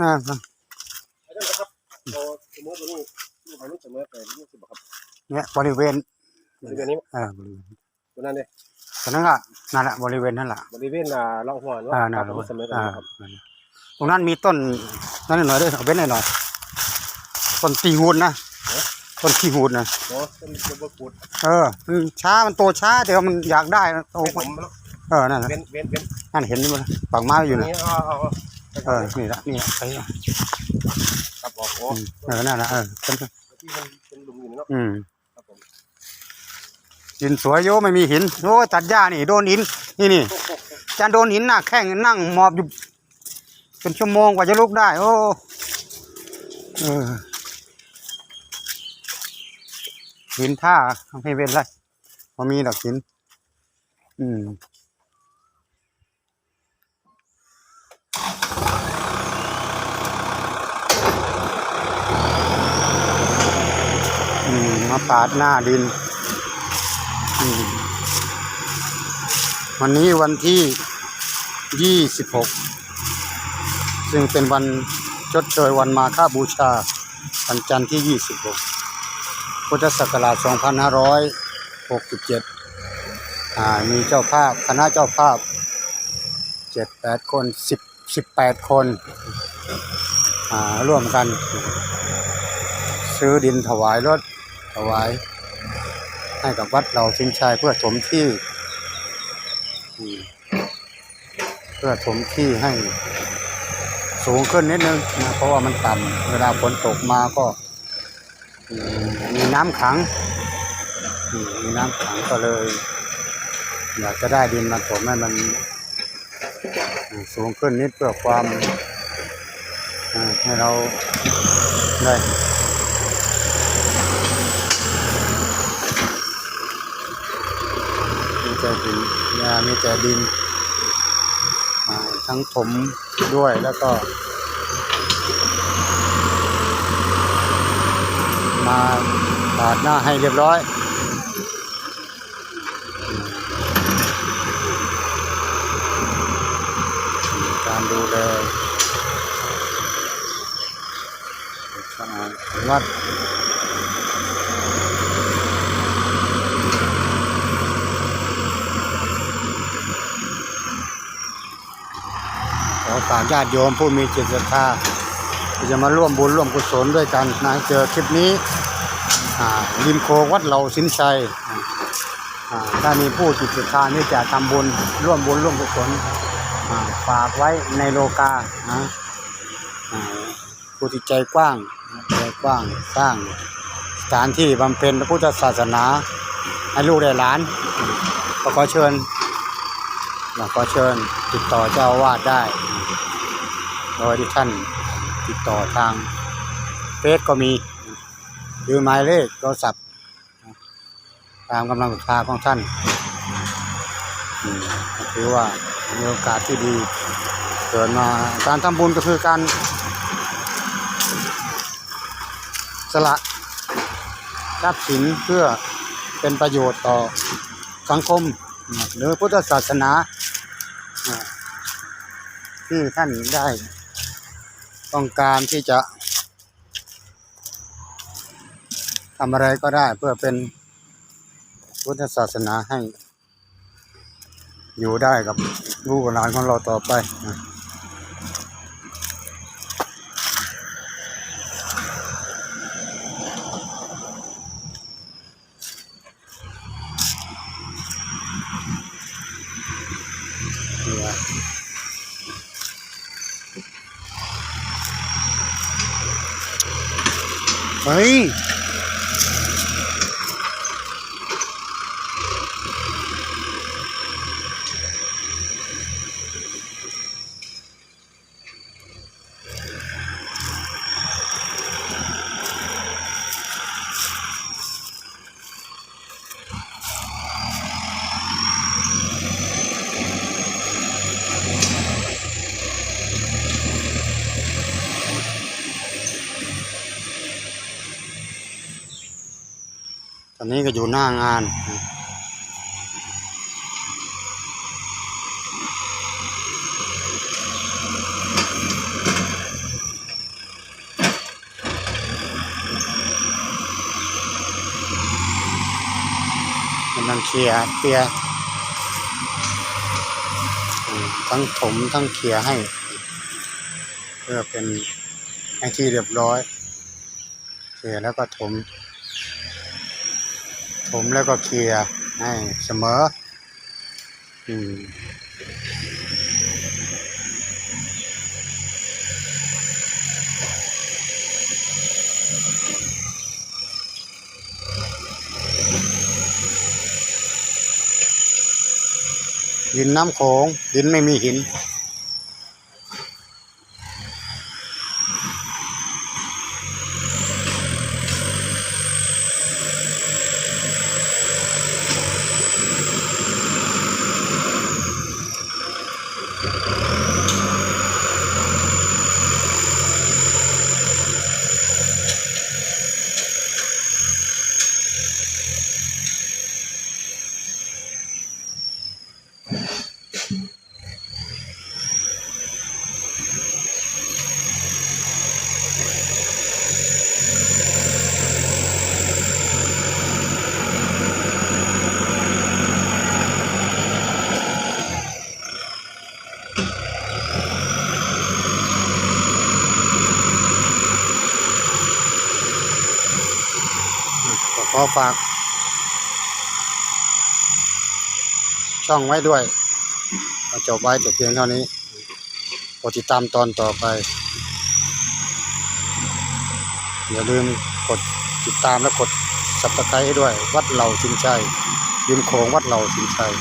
อ่าอาจารย์นะครับเราสมมติว่านี่นี่ของนี่เสมอไปนี่สิบครับเนี่ยบริเวณบริเวณนี้เออบริเวณตัวนั้นเนี่ยตอนนั้นก็นั่นแหละบริเวณนั่นแหละบริเวณอ่าล่องหัวอ่าว่านั่นแหละเสมอกันอ่าครับตรงนั้นมีต้นนั่นหน่อยด้วยเอาเว้นหน่อยต้นตีหูดนะต้นขี้หูดนะโอ้เป็นเป็นบกุดเออมันช้ามันโตช้าแต่ว่ามันอยากได้นะโตเป็นผมเออนั่นน่ะเว้นเว้นเว้นนั่นเห็นมั้ยปากไม้อยู่นะนี่ เอาเอาเอาเออนี่ละนี่ละไอ้ครับบอกโอ้อืมเออนั่นละเออเป็นที่มันเป็นหลุมอยู่เนาะอืมครับผมหินสวยโยไม่มีหินโอ้ยตัดหญ้านี่โดนหินนี่นี่จานโดนหินหน้าแข้งนั่งหมอบอยู่เป็นชั่วโมงกว่าจะลุกได้ โอ้เออหินท่าไม่เป็นไรพอมีดอกหิน อืม มาปาดหน้าดิน วันนี้วันที่ยี่สิบหกซึ่งเป็นวันชดเชยวันมาฆบูชาวันจันทร์ที่ยี่สิบหกพุทธศักราชสองพันห้าร้อยหกสิบเจ็ดอ่ามีเจ้าภาพ คณะเจ้าภาพเจ็ดแปดคนสิบสิบแปดคนอ่าร่วมกัน ซื้อดินถวายรถ ถวายให้กับวัดเราชิงชัยเพื่อถมที่ เพื่อถมที่ให้สูงขึ้นนิดนึงนะเพราะว่ามันต่ำเวลาฝนตกมาก็มีน้ำขังมีน้ำขังก็เลยอยากจะได้ดินมาถมให้มันสูงขึ้นนิดเพื่อความให้เราได้ แต่หินยามีแต่ดิน ทั้งถมด้วยแล้วก็ มาปาดหน้าให้เรียบร้อยการดูแลสะอาดของวัด ฝากญาติโยมผู้มีจิตศรัทธาที่จะมาร่วมบุญร่วมกุศลด้วยกันนะเจอคลิปนี้ริมโควัดเหล่าสินชัยถ้ามีผู้จิตศรัทธาที่จะทำบุญร่วมบุญร่วมกุศลฝากไว้ในโลกาผู้ที่ใจกว้างใจกว้างสร้างสถานที่บำเพ็ญพระพุทธศาสนาให้ลูกได้หลานก็ขอเชิญเราก็เชิญติดต่อเจ้าวาดได้ โดยที่ท่านติดต่อทางเฟซก็มี หรือหมายเลขโทรศัพท์ ตามกำลังศรัทธาของท่านอืมก็ถือว่ามีโอกาสที่ดีเกิดมาการทำบุญก็คือการสละทรัพย์สินเพื่อเป็นประโยชน์ต่อสังคมหรือพุทธศาสนาที่ท่านได้ ต้องการที่จะทำอะไรก็ได้เพื่อเป็นพุทธศาสนาให้ อยู่ได้กับลูกหลานของเราต่อไปนะ เอนนี้ก็อยู่หน้างาน มันงเคลียร์เคลียร์ทั้งผมทั้งเคลียร์ให้ เพื่อเป็นให้ที่เรียบร้อยเคลียร์แล้วก็ถม ถมแล้วก็เคลียร์ให้เสมอ อืมดินน้ำโขงดินไม่มีหิน อฝาก ช่องไว้ด้วยก็จบไว้แต่เพียงเท่านี้กดติดตามตอนต่อไป อย่าลืมกดติดตามและกดสับตะไคร้ด้วย วัดเหล่าชินชัยริมโขงวัดเหล่าชินชัย